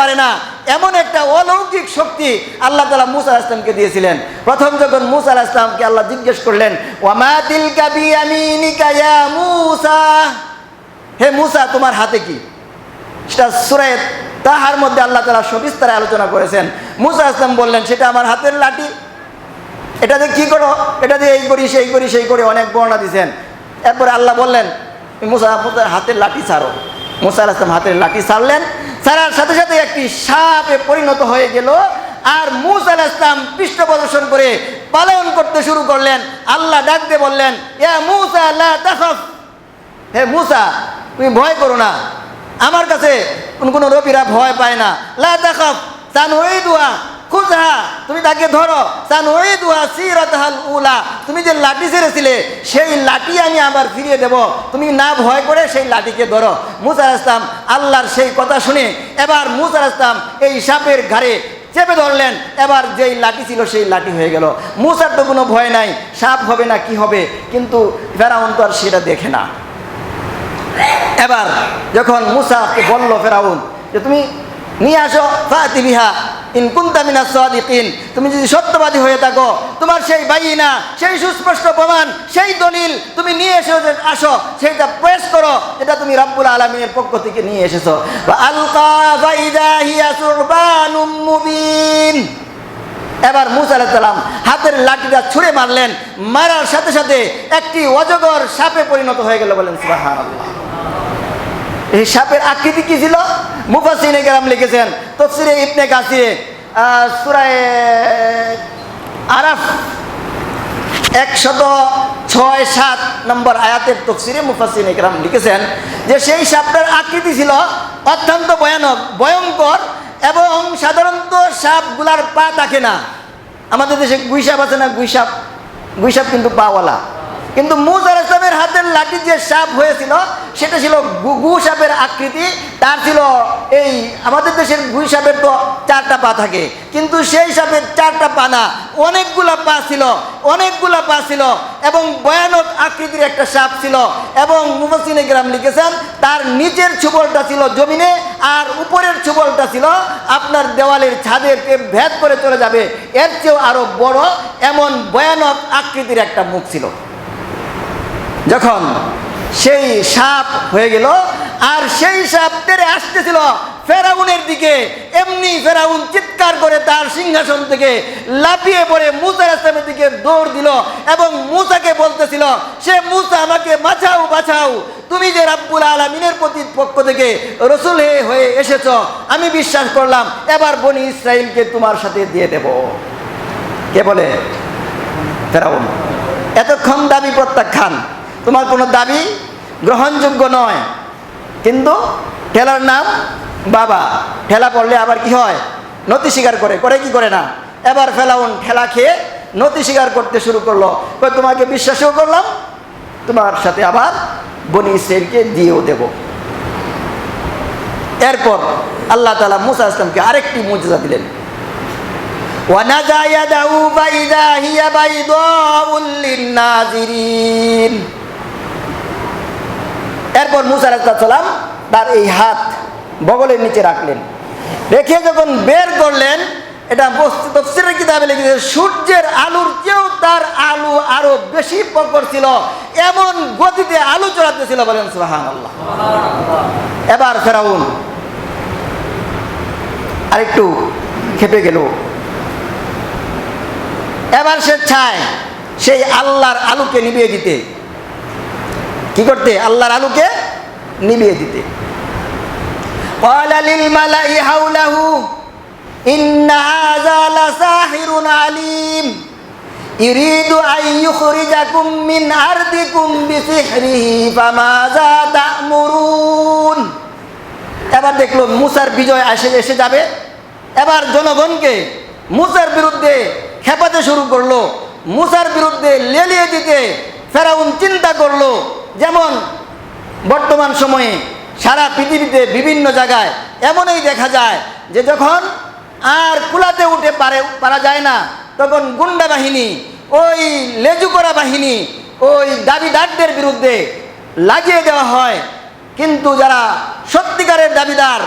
পারে না। এমন একটা অলৌকিক শক্তি আল্লাহ তালা মুসা ইসলামকে দিয়েছিলেন। প্রথম যখন মুসা ইসলামকে আল্লাহ জিজ্ঞেস করলেন হে মুসা, তোমার হাতে কি? সেটা সুরায় তাহার মধ্যে আল্লাহ তালা সবিস্তারে আলোচনা করেছেন। মুসা আসলাম বললেন, সেটা আমার হাতের লাঠি। এটা দিয়ে কী করো? এটা দিয়ে এই করি, সেই করি সেই করি অনেক বর্ণনা দিয়েছেন এরপরে আল্লাহ বললেন, মুসা হাতের লাঠি ছাড়ো। মুসা আল আসলাম হাতের লাঠি ছাড়লেন। ছাড়ার সাথে সাথে একটি সাপে পরিণত হয়ে গেল। আর মুসা আল ইসলাম পৃষ্ঠ প্রদর্শন করে পালন করতে শুরু করলেন। আল্লাহ ডাকতে বললেন হে মুসা, তুমি ভয় করো না। আমার কাছে কোন কোনো রবিরা ভয় পায় না। লা দুয়া খুঁজহা তুমি তাকে ধরো। উলা, তুমি যে লাঠি ছেড়েছিলে, সেই লাঠি আমি আবার ফিরিয়ে দেব। তুমি না ভয় করে সেই লাঠিকে ধরো। মুসার ইসলাম আল্লাহর সেই কথা শুনে এবার মুসার ইসলাম এই সাপের ঘাড়ে চেপে ধরলেন। এবার যেই লাঠি ছিল সেই লাঠি হয়ে গেল। মুসার তো কোনো ভয় নাই, সাপ হবে না কি হবে, কিন্তু ফেরাউন তো আর সেটা দেখে না। এবার যখন মুসাকে বলল ফেরাউন যে, তুমি নিয়ে আসো, ফাতি বিহা ইন কুন্তামিনা সাদিকিন, তুমি যদি সত্যবাদী হয়ে থাকো, তোমার সেই বাইনা সেই সুস্পষ্ট প্রমাণ, সেই দলিল তুমি নিয়ে এসো আসো, সেইটা প্রেস করো, এটা তুমি রাব্বুল আলমিনের পক্ষ থেকে নিয়ে এসেছ। এবার মুসা আলাইসাল্লাম হাতের লাঠিটা ছুঁড়ে মারলেন, মারার সাথে সাথে একটি অজগর সাপে পরিণত হয়ে গেল বলেন, সুবহানাল্লাহ। এই সাপের আকৃতি কি ছিল? মুফাসিনে কেরাম লিখেছেন তফসিরে ইবনে কাসিরে সুরায়, আরাফ, একশত ছয় সাত নম্বর আয়াতের তফসিরে মুফাসিন একরাম লিখেছেন যে সেই সাপটার আকৃতি ছিল অত্যন্ত ভয়ানক, ভয়ঙ্কর এবং সাধারণত সাপগুলার পা থাকে না। আমাদের দেশে গুইসাপ আছে না গুইসাপ গুইসাপ কিন্তু পাওয়ালা। কিন্তু মুসার ইসলামের হাতের লাঠি যে সাপ হয়েছিল, সেটা ছিল গু- সাপের আকৃতি, তার ছিল এই আমাদের দেশের গুই সাপের তো চারটা পা থাকে, কিন্তু সেই সাপের চারটা পা না, অনেকগুলা পা ছিল, অনেকগুলা পা ছিল, এবং ভয়ানক আকৃতির একটা সাপ ছিল, এবং মুফাসিনে গ্রাম লিখেছেন, তার নিচের ছুবলটা ছিল জমিনে, আর উপরের ছুবলটা ছিল আপনার দেওয়ালের ছাদেরকে ভেদ করে চলে যাবে, এর চেয়েও আরও বড়, এমন ভয়ানক আকৃতির একটা মুখ ছিল। যখন সেই সাপ হয়ে গেল, আর সেই সাপ তেরে আসতেছিল ফেরাউনের দিকে। এমনি ফেরাউন চিৎকার করে তার সিংহাসন থেকে লাফিয়ে পড়ে মুসার ইসলামের দিকে দৌড় দিল এবং মুসাকে বলতেছিল, সে মুসা আমাকে বাঁচাও বাঁচাও। তুমি যে রাব্বুল আলমিনের প্রতি পক্ষ থেকে রসুল হয়ে এসেছ, আমি বিশ্বাস করলাম, এবার বনি ইসরায়েলকে তোমার সাথে দিয়ে দেব। কে বলে? ফেরাউন। এতক্ষণ দাবি প্রত্যাখ্যান। তোমার কোনো দাবি গ্রহণযোগ্য নয়। কিন্তু ঠেলার নাম, বাবা, ঠেলা পড়লে আবার কি হয়? নতি স্বীকার করে করে কি করে না? এবার ফেলাউন ঠেলা খেয়ে নতি স্বীকার করতে শুরু করল। তোমাকে বিশ্বাসও করলাম, তোমার সাথে আবার বনি সেরকে দিয়েও দেব। এরপর আল্লাহ তালা মুসা ইসলামকে আরেকটি মর্যাদা দিলেন। ওয়ানা এরপর মুসা সালাম তার এই হাত বগলের নিচে রাখলেন। রেখে যখন বের করলেন, এটা বস্তু তফসিরের কিতাবে লিখেছে, সূর্যের আলুর চেয়েও তার আলু আরও বেশি প্রকট ছিল, এমন গতিতে আলু চড়াতেছিল বলেন আল্লাহ এবার ফেরাউন আরেকটু খেপে গেল। এবার সে চায় সেই আল্লাহর আলুকে নিভিয়ে দিতে। কি করতে আল্লাহর আলুকে নিভিয়ে দিতে قال للملأ حوله إن هذا لساحر عليم يريد أن يخرجكم من أرضكم بسحره فماذا تأمرون এবার দেখলো মুসার বিজয় এসে এসে যাবে এবার জনগণকে মুসার বিরুদ্ধে খেপাতে শুরু করলো মুসার বিরুদ্ধে লেলিয়ে দিতে ফেরাউন চিন্তা করলো যেমন বর্তমান সময়ে সারা পৃথিবীতে বিভিন্ন জায়গায় এমনই দেখা যায় যে যখন আর কুলাতে উঠে পারে, পারা যায় না, তখন গুন্ডা বাহিনী, ওই লেজু করা বাহিনী, ওই দাবিদারদের বিরুদ্ধে লাগিয়ে দেওয়া হয়। কিন্তু যারা সত্যিকারের দাবিদার,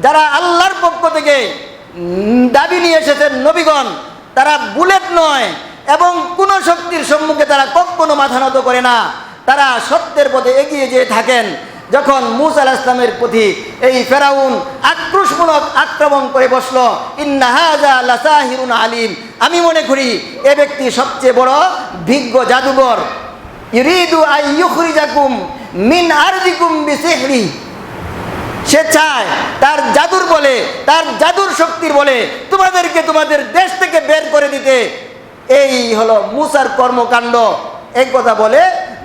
যারা আল্লাহর পক্ষ থেকে দাবি নিয়ে এসেছেন নবীগণ, তারা বুলেট নয় এবং কোনো শক্তির সম্মুখে তারা কখনো মাথা নত করে না। তারা সত্যের পথে এগিয়ে যেয়ে থাকেন। যখন মুসা আলাহ ইসলামের প্রতি এই ফেরাউন আক্রোশমূলক আক্রমণ করে বসল ইন্নাহাজা লাসাহিরুন আলিম। আমি মনে করি, এ ব্যক্তি সবচেয়ে বড় বিজ্ঞ জাদুঘর ইরিদু আই ইউখরিজাকুম মিন আরদিকুম বিসিহরি। সে চায় তার জাদুর বলে, তার জাদুর শক্তির বলে তোমাদেরকে তোমাদের দেশ থেকে বের করে দিতে। এই হলো মুসার কর্মকাণ্ড। এই কথা বলে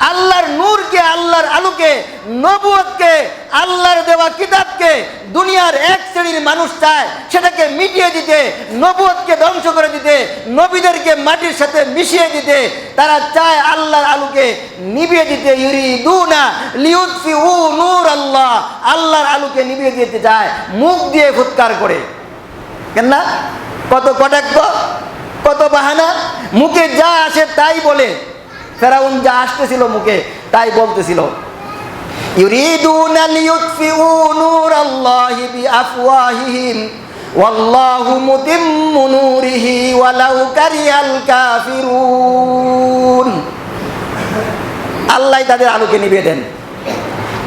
আল্লাহর নূরকে, আল্লাহর আলোকে, নবুয়তকে, আল্লাহর দেওয়া কিতাবকে দুনিয়ার এক শ্রেণির মানুষ চায়। সেটাকে মিটিয়ে দিতে, নবুয়তকে ধ্বংস করে দিতে, নবীদেরকে মাটির সাথে মিশিয়ে দিতে, তারা চায় আল্লাহর আলোকে নিভিয়ে দিতে। ইউরিদুনা লিউতফিউ নূর আল্লাহ আল্লাহর আলোকে নিভিয়ে দিতে চায়, মুখ দিয়ে ফুৎকার করে। কেন না? কত কটাক্ষ, কত বাহানা? মুখে যা আসে তাই বলে। ফেরাউন যা আসতেছিল মুখে, তাই বলতেছিল আল্লাহ তাদের আলোকে নিভিয়ে দেন।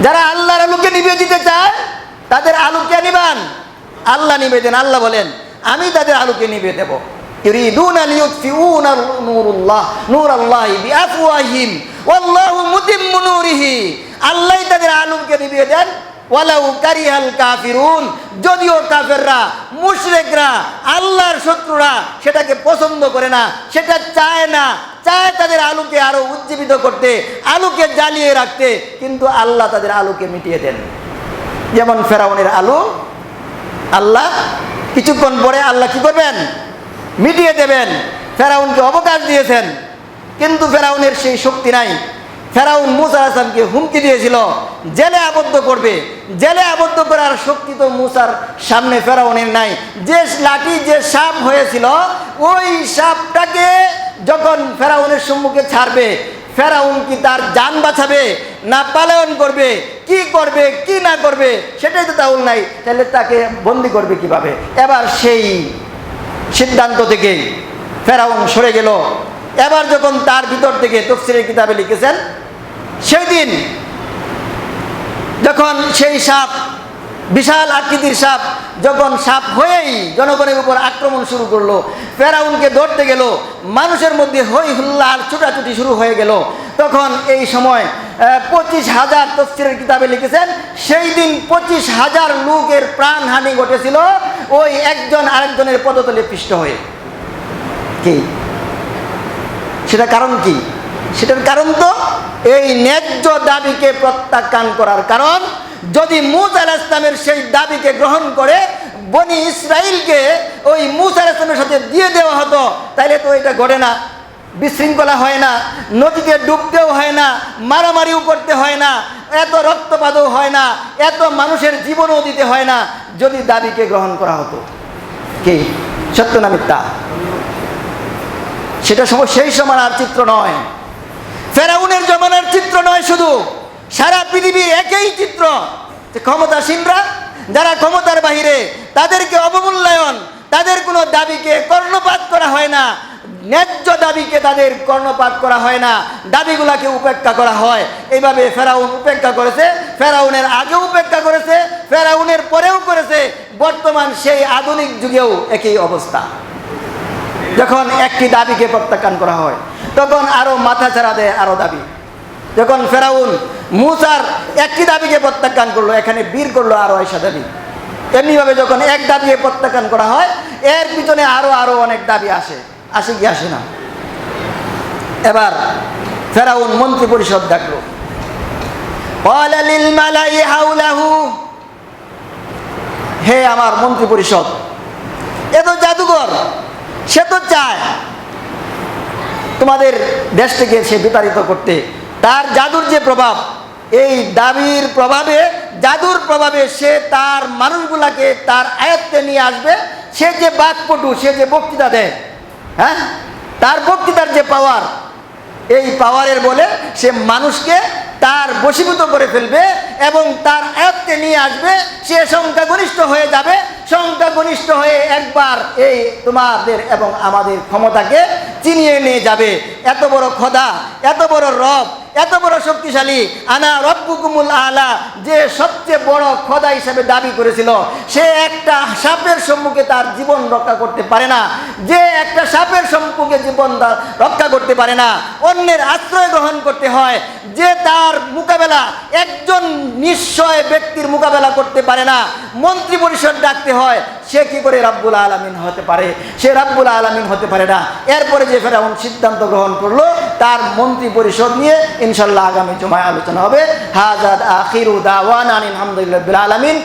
যারা আল্লাহর আলোকে নিভিয়ে দিতে চায়, তাদের আলোকে নিবান। আল্লাহ নিভিয়ে দেন, আল্লাহ বলেন, আমি তাদের আলোকে নিভিয়ে দেব। يريدون ليطفئوا نور الله نور الله بأفواههم والله متم نوره আল্লাহ তাদের আলোকে নিভিয়ে দেন ওয়ালাউ কারিহাল কাফিরুন যদিও কাফেররা মুশরিকরা আল্লাহর শত্রুরা সেটাকে পছন্দ করে না সেটা চায় না চায় তাদের আলোকে আরো উজ্জীবিত করতে আলোকে জ্বালিয়ে রাখতে কিন্তু আল্লাহ তাদের আলোকে মিটিয়ে দেন যেমন ফেরাউনের আলো আল্লাহ কিছুক্ষণ পরে আল্লাহ কি করবেন মিটিয়ে দেবেন। ফেরাউনকে অবকাশ দিয়েছেন। কিন্তু ফেরাউনের সেই শক্তি নাই। ফেরাউন মুসা আসলামকে হুমকি দিয়েছিল। জেলে আবদ্ধ করবে। জেলে আবদ্ধ করার শক্তি তো মুসার সামনে ফেরাউনের নাই। যে লাঠি, যে সাপ হয়েছিল, ওই সাপটাকে যখন ফেরাউনের সম্মুখে ছাড়বে, ফেরাউন কি তার যান বাঁচাবে, না পালায়ন করবে, কি করবে, কি না করবে, সেটাই তো তাউল নাই। তাহলে তাকে বন্দি করবে কীভাবে? এবার সেই সিদ্ধান্ত থেকে ফেরাউন সরে গেল। এবার যখন তার ভিতর থেকে তফসিরের কিতাবে লিখেছেন, সেই দিন যখন সেই সাপ, বিশাল আকৃতির সাপ, যখন সাপ হয়েই জনগণের উপর আক্রমণ শুরু করল, ফেরাউনকে ধরতে গেল, মানুষের মধ্যে হই হুল্লা আর ছুটাছুটি শুরু হয়ে গেল। তখন এই সময় পঁচিশ হাজার তফসিরের কিতাবে লিখেছেন, সেই দিন পঁচিশ হাজার লোকের প্রাণহানি ঘটেছিল। ওই একজন আরেকজনের পদতলে পিষ্ট হয়ে। কি? সেটা কারণ কি? সেটার কারণ তো এই ন্যায্য দাবিকে প্রত্যাখ্যান করার কারণ, যদি মুস আল ইসলামের সেই দাবিকে গ্রহণ করে বনি ইসরায়েলকে ওই মুস আল ইসলামের সাথে দিয়ে দেওয়া হতো, তাইলে তো এটা ঘটে না। বিশৃঙ্খলা হয় না নদীতে ডুবতেও হয় না, মারামারিও করতে হয় না, এত রক্তপাতও হয় না, এত মানুষের জীবনও দিতে হয় না। যদি দাবিকে গ্রহণ করা হতো। কি? সত্য না মিথ্যা? সেটা সময় সেই সমানার চিত্র নয়। ফেরাউনের জমানার চিত্র নয় শুধু। সারা পৃথিবীর একই চিত্র। ক্ষমতাসীনরা, যারা ক্ষমতার বাহিরে, তাদেরকে অবমূল্যায়ন, তাদের কোনো দাবিকে কর্ণপাত করা হয় না। ন্যায্য দাবিকে তাদের কর্ণপাত করা হয় না। দাবিগুলাকে উপেক্ষা করা হয়। এইভাবে ফেরাউন উপেক্ষা করেছে। ফেরাউনের আগেও উপেক্ষা করেছে। ফেরাউনের পরেও করেছে বর্তমান সেই আধুনিক যুগেও একই অবস্থা যখন একটি দাবিকে প্রত্যাখ্যান করা হয় তখন আরো মাথা ছাড়া দেয় আরো দাবি যখন ফেরাউন মুসার একটি দাবিকে প্রত্যাখ্যান করলো এখানে বীর করলো আরো আয়সা দাবি এমনিভাবে যখন এক দাবিকে প্রত্যাখ্যান করা হয় এর পিছনে আরো আরো অনেক দাবি আসে আসে কি আসে না এবার ফেরাউন মন্ত্রী পরিষদ ডাকলো قال للملأ حوله হে আমার মন্ত্রী পরিষদ, এ তো জাদুঘর, সে তো চায়। তোমাদের দেশটিকে সে বিতাড়িত করতে। তার জাদুর যে প্রভাব, এই দাবির প্রভাবে, জাদুর প্রভাবে সে তার মানুষগুলাকে তার আয়ত্তে নিয়ে আসবে। সে যে বাকপটু, সে যে বক্তৃতা দেয় হ্যাঁ? তার বক্তৃতার যে পাওয়ার এই পাওয়ারের বলে সে মানুষকে তার বশীভূত করে ফেলবে এবং তার আয়ত্তে নিয়ে আসবে, সে সংখ্যাগরিষ্ঠ হয়ে যাবে। সংখ্যাগরিষ্ঠ হয়ে একবার এই তোমাদের এবং আমাদের ক্ষমতাকে চিনিয়ে নিয়ে যাবে। এত বড় খোদা, এত বড় রব এত বড় শক্তিশালী। আনা রব্বুকুমুল আলা, যে সবচেয়ে বড় খোদা হিসেবে দাবি করেছিল, সে একটা সাপের সম্মুখে তার জীবন রক্ষা করতে পারে না। যে একটা সাপের সম্মুখে জীবন রক্ষা করতে পারে না। অন্যের আশ্রয় গ্রহণ করতে হয়, যে তার মোকাবেলা, একজন নিশ্চয় ব্যক্তির মোকাবেলা করতে পারে না। মন্ত্রী পরিষদ ডাকতে হয় সে কি করে রাব্বুল আলমিন হতে পারে? সে রাব্বুল আলমিন হতে পারে না। এরপরে যে ফেরাউন সিদ্ধান্ত গ্রহণ করল, তার মন্ত্রী পরিষদ নিয়ে ইনশাল্লাহ আগামী জমায় আলোচনা হবে। হাজাদ আখির উদাওয়ান আলিন আলহামদুলিল্লাহ আলমিন।